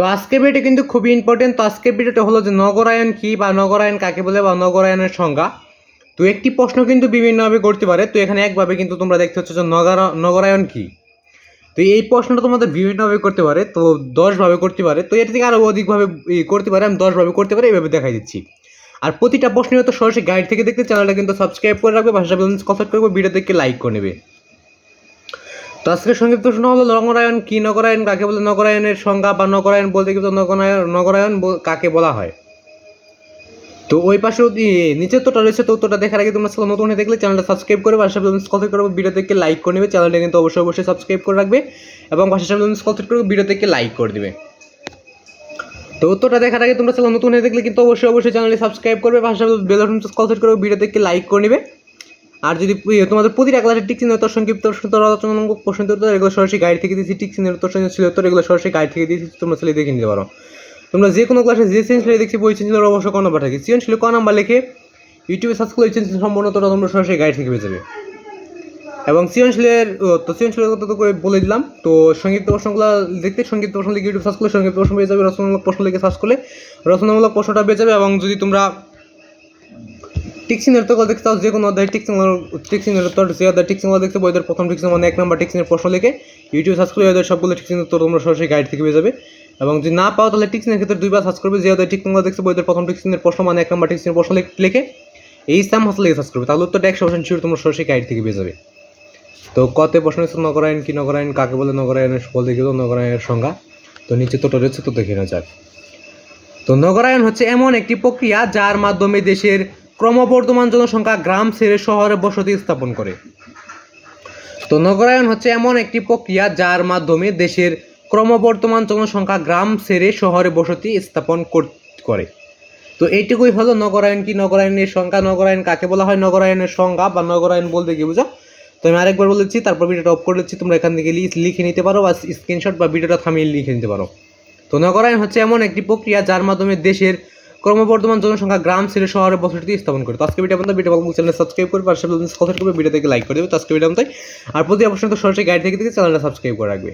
তো আজকের ভিডিওটা কিন্তু খুবই ইম্পর্টেন্ট তো আজকের ভিডিওটা হলো যে নগরায়ন কি বা নগরায়ন কাকে বলে বা নগরায়নের সংজ্ঞা। তো একটি প্রশ্ন কিন্তু বিভিন্নভাবে করতে পারে। তো এখানে একভাবে কিন্তু তোমরা দেখতে হচ্ছে যে নগর নগরায়ন কি। তো এই প্রশ্নটা তোমাদের বিভিন্নভাবে করতে পারে, তো দশভাবে করতে পারে। তো এর থেকে আরও অধিকভাবে করতে পারে, আমি দশভাবে করতে পারি, এইভাবে দেখাই দিচ্ছি। আর প্রতিটা প্রশ্নের তো সরাসরি গাইড থেকে দেখতে, চ্যানেলটা কিন্তু সাবস্ক্রাইব করে রাখবে ভাষা কথা করবে ভিডিও দেখে লাইক করে নেবে। তো আজকের সংক্ষিপ্ত প্রশ্ন হলো নগরায়ন কি? নগরায়ন কাকে বলে? নগরায়নের সংজ্ঞা বা নগরায়ন বলতে কিন্তু নগরায়ন বল- কাকে বলা হয়? তো ওই পাশে নিচের তোটা রয়েছে, তো উত্তরটা দেখার আগে তোমরা নতুন হয়ে দেখলে চ্যানেলটা সাবস্ক্রাইব করে ভাষা কথা করবে ভিডিও দেখে লাইক করে নেবে। চ্যানেলটা কিন্তু অবশ্যই অবশ্যই সাবস্ক্রাইব করে রাখবে এবং ভাষা কথা করবে ভিডিও দেখে লাইক করে দেবে। তো উত্তরটা দেখার আগে তোমরা চ্যানেল নতুন হয়ে দেখলে কিন্তু অবশ্যই অবশ্যই চ্যানেলটি সাবস্ক্রাইব করবে ভাষা বেল বাটন কল করে ভিডিও দেখে লাইক করে নেবে। আর যদি ইয়ে তোমাদের প্রতিটা ক্লাসে টিক চিহ্ন উত্তর সংক্ষিপ্ত আলোচনা প্রশ্ন উত্তর, এগুলো সরাসরি গাইড থেকে দিয়েছি। টিক চিহ্নের উত্তর ছিল, উত্তর এগুলো সরাসরি গাইড থেকে দিয়েছি, তোমরা ছেলে দেখে নিতে পারো। তোমরা যে কোনো ক্লাসে যে সেন্সিলে দেখছি, বই সেন্সিলের অবশ্যই ক নাম্বার থাকে। সৃজনশীল ক নাম্বার লিখে ইউটিউবে সার্চ করে সেন্সিল সম্পূর্ণ তোমরা তোমরা সরাসরি গাইড থেকে পেয়ে যাবে। এবং সৃজনশীলের তো সৃজনশীলের কথা তো করে বলে দিলাম। তো সংক্ষিপ্ত প্রশ্নগুলো দেখতে, সংক্ষিপ্ত প্রশ্ন লিখে ইউটিউব সার্চ করলে সংক্ষিপ্ত প্রশ্ন পেয়ে যাবে, রচনামূলক প্রশ্ন লিখে সার্চ করলে রচনামূলক প্রশ্নটা পেয়ে যাবে। এবং যদি তোমরা টিক্সিনের উত্তর দেখতে চাও যে কোনো অধ্যায় টিক্সিং টিক্সিনের উত্তর যে অধ্যায় টিক্সিং দেখতে বইদের প্রথম টিক্সিং মানে এক নম্বর টিক্সিনের প্রশ্ন লিখে ইউটিউব সার্চ করে ওদের সবগুলো টিক্সিনের উত্তর তোমরা সরাসরি গাইড থেকে পেয়ে যাবে এবং যদি না পাও তাহলে টিক্সিনের ক্ষেত্রে দুইবার সার্চ করবে যে অধ্যায় টিক্সিং দেখতে বইদের প্রথম টিক্সিনের প্রশ্ন মানে এক নম্বর টিক্সিনের প্রশ্ন লিখ- এই সাম হাসলে সার্চ করবে তাহলে উত্তরটা একশো পার্সেন্ট শিওর তোমরা সরাসরি গাইড থেকে পেয়ে যাবে তো কত প্রশ্ন নগরায়ন কি নগরায়ন, কাকে বলে নগরায়নের বলতে গেল নগরায়নের সংজ্ঞা। তো নিচে তো রয়েছে তো দেখে নেওয়া যাক। তো নগরায়ন হচ্ছে এমন একটি প্রক্রিয়া যার মাধ্যমে দেশের ক্রমবর্ধমান জনসংখ্যা গ্রাম ছেড়ে শহরে বসতি স্থাপন করে। তো নগরায়ন হচ্ছে এমন একটি প্রক্রিয়া যার মাধ্যমে দেশের ক্রমবর্ধমান জনসংখ্যা গ্রাম ছেড়ে শহরে বসতি স্থাপন কর- তো এইটুকুই হলো নগরায়ন কি নগরায়নের সংখ্যা নগরায়ন কাকে বলা হয়? নগরায়নের সংজ্ঞা বা নগরায়ন বলতে কি বুঝো? তো আমি আরেকবার বলেছি তারপর ভিডিওটা অফ করে দিচ্ছি, তোমরা এখান থেকে লিখে নিতে পারো বা স্ক্রিনশট বা ভিডিওটা থামিয়ে লিখে নিতে পারো। তো নগরায়ন হচ্ছে এমন একটি প্রক্রিয়া যার মাধ্যমে দেশের ক্রমবর্ধমান জনসংখ্যা গ্রাম সিলে শহরে বসতি স্থাপন করে। তো আজকে ভিডিও পর্যন্ত ভিডিও ভালো চ্যানেল সাবস্ক্রাইব করে পাশে কথা করবে ভিডিও থেকে লাইক করে দেবে। তো আজকে ভিডিও পর্যন্ত আর প্রতি অবশ্যই সরাসরি গাইড থেকে থেকে চ্যানেলটা সাবস্ক্রাইব করে রাখবে।